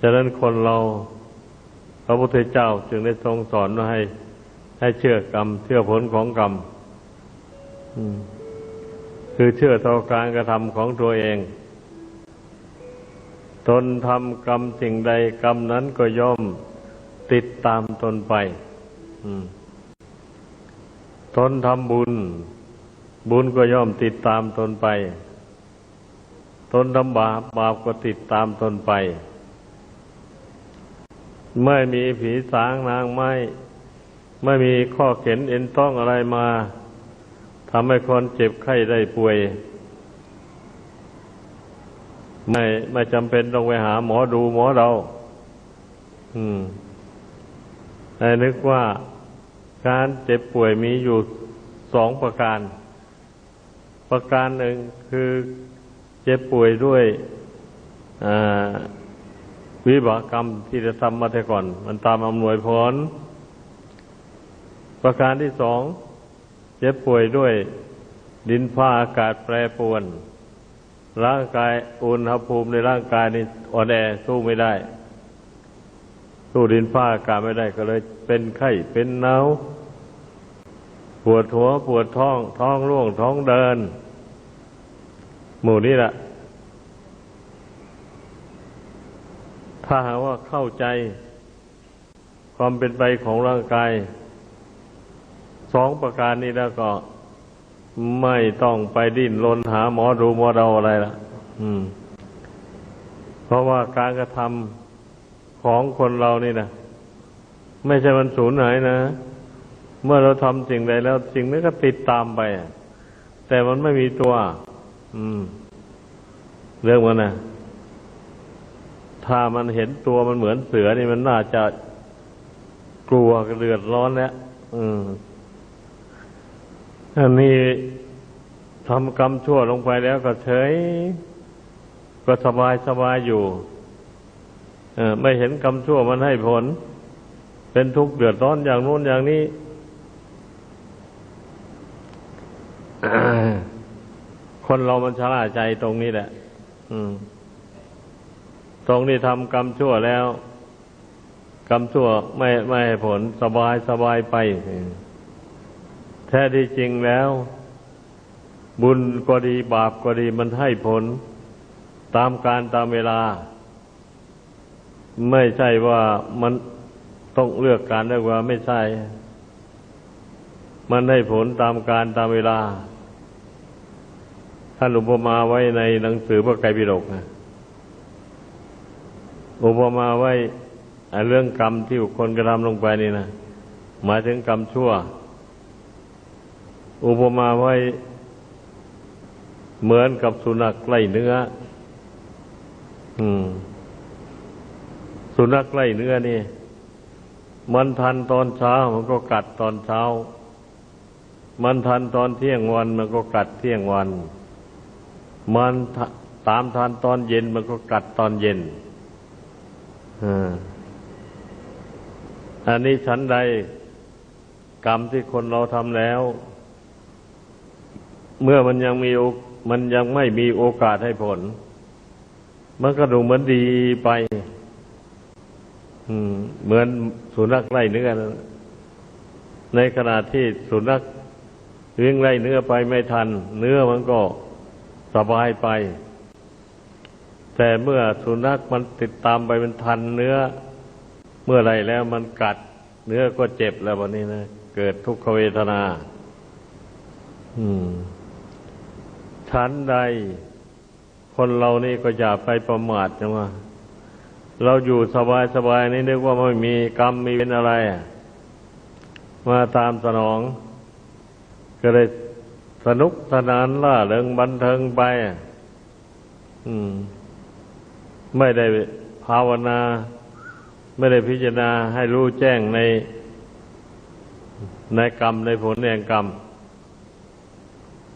ฉะนั้นคนเราพระพุทธเจ้าจึงได้ทรงสอนว่าให้ ให้เชื่อกรรม เชื่อผลของกรรมคือเชื่อต่อการกระทำของตัวเอง ตนทำกรรมสิ่งใดกรรมนั้นก็ย่อมติดตามตนไปตนทำบุญ บุญก็ย่อมติดตามตนไป ตนทำบาปบาปก็ติดตามตนไป ไม่มีผีสางนางไม้ ไม่มีข้อเข็นเอ็นต้องอะไรมาทำให้คนเจ็บไข้ได้ป่วย ไม่ไม่จำเป็นต้องไปหาหมอดูหมอเราอืมแต่นึกว่าการเจ็บป่วยมีอยู่สองประการ ประการหนึ่งคือเจ็บป่วยด้วย วิบากกรรมที่จะทำมาแต่ก่อน มันตามอำนวยผล ประการที่สองเจ็บป่วยด้วยดินฟ้าอากาศแปรปรวน ร่างกายอุณหภูมิในร่างกายนี่อ่อนแอสู้ไม่ได้ สู้ดินฟ้าอากาศไม่ได้ก็เลย เป็นไข้เป็นหนาวปวดหัวปวดท้อง ท้องร่วงท้องเดิน หมู่นี้แหละ ถ้าหากว่าเข้าใจความเป็นไปของร่างกายสองประการนี้แล้วก็ไม่ต้องไปดิ้นรนหาหมอดูหมอเดาอะไรละอืม เพราะว่าการกระทำของคนเรานี่นะไม่ใช่มันสูญหายนะ เมื่อเราทำสิ่งใดแล้วสิ่งนั้นก็ติดตามไป แต่มันไม่มีตัว อืม เรื่องมันนะ ถ้ามันเห็นตัวมันเหมือนเสือนี่มันน่าจะกลัวเดือดร้อนแล้วอืมอันนี้ทำกรรมชั่วลงไปแล้วก็เฉย ก็สบายสบายอยู่ไม่เห็นกรรมชั่วมันให้ผล เป็นทุกข์เดือดร้อนอย่างโน้นอย่างนี้ คนเรามันชราใจตรงนี้แหละต รงนี้ทำกรรมชั่วแล้ว กรรมชั่วไม่ไม่ให้ผลสบายสบายไป แท้ที่จริงแล้ว บุญก็ดีบาปก็ดีมันให้ผล ตามการตามเวลา ไม่ใช่ว่ามันต้องเลือกการเลือกว่าไม่ใช่ มันให้ผลตามการตามเวลาท่านอุปมาไว้ในหนังสือพระไตรปิฎกนะ อุปมาไว้เรื่องกรรมที่บุคคลกระทำลงไปนี่นะหมายถึงกรรมชั่ว อุปมาไว้เหมือนกับสุนัขไล่เนื้อ อืม สุนัขไล่เนื้อนี่ มันทันตอนเช้ามันก็กัดตอนเช้า มันทันตอนเที่ยงวัน มันก็กัดเที่ยงวัน มันตามทันตอนเย็นมันก็กัดตอนเย็น อันนี้ฉันใด กรรมที่คนเราทำแล้ว เมื่อมันยังมีมันยังไม่มีโอกาสให้ผล มันก็ดูเหมือนดีไปเหมือนสุนัขไล่เนื้อในขณะที่สุนัขวิ่งไล่เนื้อไปไม่ทัน เนื้อมันก็สบายไป แต่เมื่อสุนัขมันติดตามไปมันทันเนื้อ เมื่อไรแล้วมันกัดเนื้อก็เจ็บแล้ววันนี้นะเกิดทุกขเวทนา อืมชั้นใด คนเรานี่ก็อย่าไปประมาทนะว่าเราอยู่สบายสบายนี่นึกว่าไม่มีกรรมมีเป็นอะไรมาตามสนอง ก็เลยสนุกสนานล่าเริงบันเทิงไป อืม ไม่ได้ภาวนา ไม่ได้พิจารณาให้รู้แจ้งในในกรรมในผลแห่งกรรม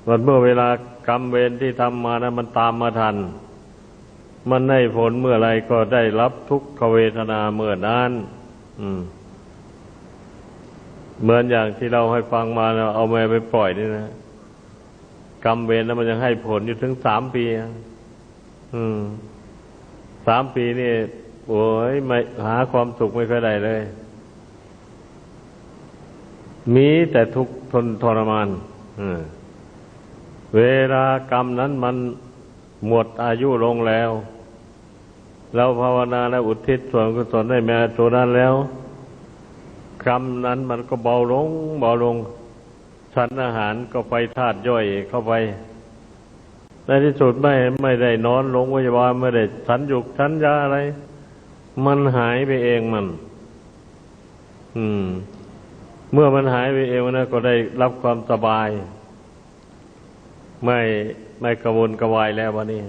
วันเมื่อเวลากรรมเวรที่ทำมานะมันตามมาทัน มันให้ผลเมื่อไรก็ได้รับทุกขเวทนาเมื่อนั้นเหมือนอย่างที่เราให้ฟังมาเราเอาแม่ไปปล่อยนี่นะกรรมเวรนั้นมันยังให้ผลอยู่ถึงสามปี อืม สามปีนี่โอ้ยไม่หาความสุขไม่ค่อยได้เลย มีแต่ทุกข์ทนทรมานเวลากรรมนั้นมันหมดอายุลงแล้ว เราภาวนาและอุทิศส่วนกุศลให้แม่ตัวนั้นแล้ว กรรมนั้นมันก็เบาลง เบาลงฉันอาหารก็ไปธาตุย่อยเข้าไป ในที่สุดไม่ไม่ได้นอนลงพยาบาลไม่ได้ฉันยุกฉันยาอะไร มันหายไปเองมัน อืม เมื่อมันหายไปเองมันก็ได้รับความสบาย ไม่ไม่กระวนกระวายแล้ววันนี้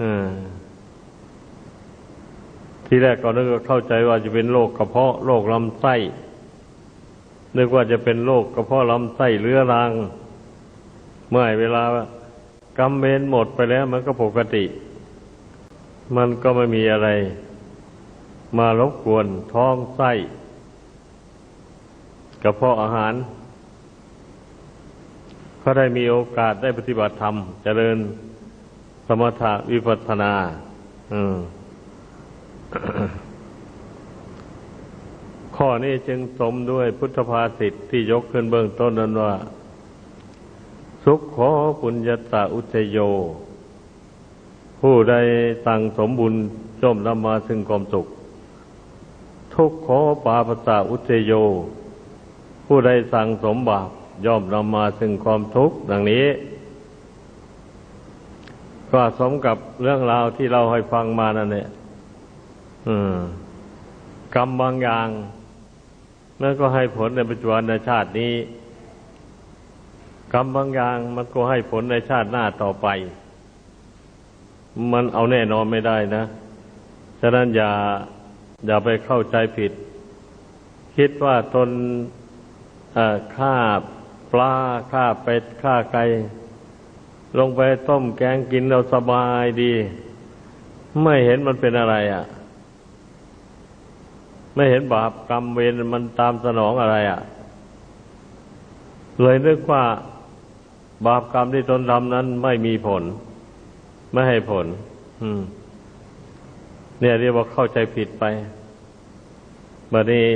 อ่าที่แรกก็นึกเข้าใจว่าจะเป็นโรคกระเพาะโรคลำไส้นึกว่าจะเป็นโรคกระเพาะลำไส้เรื้อรัง เมื่อเวลา กำเมนหมดไปแล้วมันก็ปกติ มันก็ไม่มีอะไร มารบกวนท้องไส้กระเพาะอาหาร ก็ได้มีโอกาสได้ปฏิบัติธรรม เจริญสมถะวิปัสสนาข้อนี้จึงสมด้วยพุทธภาษิตที่ยกขึ้นเบื้องต้นนั้นว่า สุขขอปุญญาตาอุเทโย ผู้ใดสั่งสมบุญจมนำมาซึ่งความสุข ทุกขอปาปตาอุเทโย ผู้ใดสั่งสมบาปย่อมนำมาซึ่งความทุกข์ดังนี้ ก็สมกับเรื่องราวที่เราให้ฟังมานั่นเนี่ยกรรมบางอย่างมันก็ให้ผลในปัจจุบันในชาตินี้ กรรมบางอย่างมันก็ให้ผลในชาติหน้าต่อไป มันเอาแน่นอนไม่ได้นะ ฉะนั้นอย่าอย่าไปเข้าใจผิด คิดว่าตนฆ่าปลาฆ่าเป็ดฆ่าไก่ลงไปต้มแกงกินเราสบายดี ไม่เห็นมันเป็นอะไรอะ่ะ ไม่เห็นบาปกรรมเวรมันตามสนองอะไรอะ่ะ เลยนึกว่า บาปกรรมที่ตนทำนั้นไม่มีผล ไม่ให้ผล อืม เนี่ยเรียกว่าเข้าใจผิดไปบัดนี้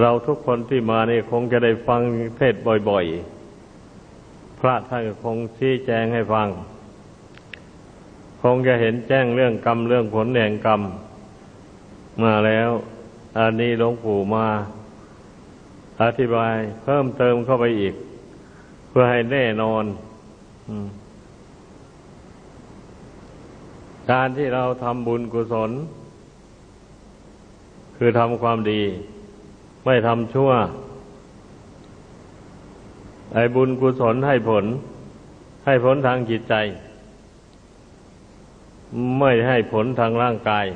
เราทุกคนที่มานี่คงจะได้ฟังเทศบ่อยๆ พระท่านคงชี้แจงให้ฟัง คงจะเห็นแจ้งเรื่องกรรมเรื่องผลแห่งกรรม มาแล้ว อันนี้หลวงปู่มา อธิบายเพิ่มเติมเข้าไปอีก เพื่อให้แน่นอนอการที่เราทำบุญกุศล คือทำความดี ไม่ทำชั่ว ไอ้บุญกุศลให้ผล ให้ผลทางจิตใจ ไม่ให้ผลทางร่างกาย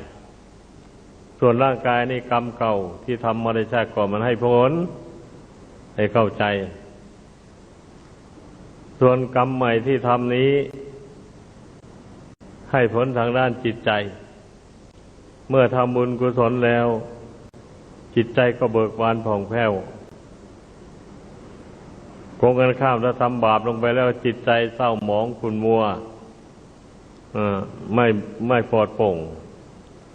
ส่วนร่างกายนี่กรรมเก่าที่ทำมาในชาติก่อนมันให้ผล ให้เข้าใจ ส่วนกรรมใหม่ที่ทำนี้ ให้ผลทางด้านจิตใจ เมื่อทำบุญกุศลแล้ว จิตใจก็เบิกบานผ่องแผ้วโกงกันข้ามแล้วทำบาปลงไปแล้วจิตใจเศร้าหมองขุ่นมัวไม่ไม่ปลอดโปร่ง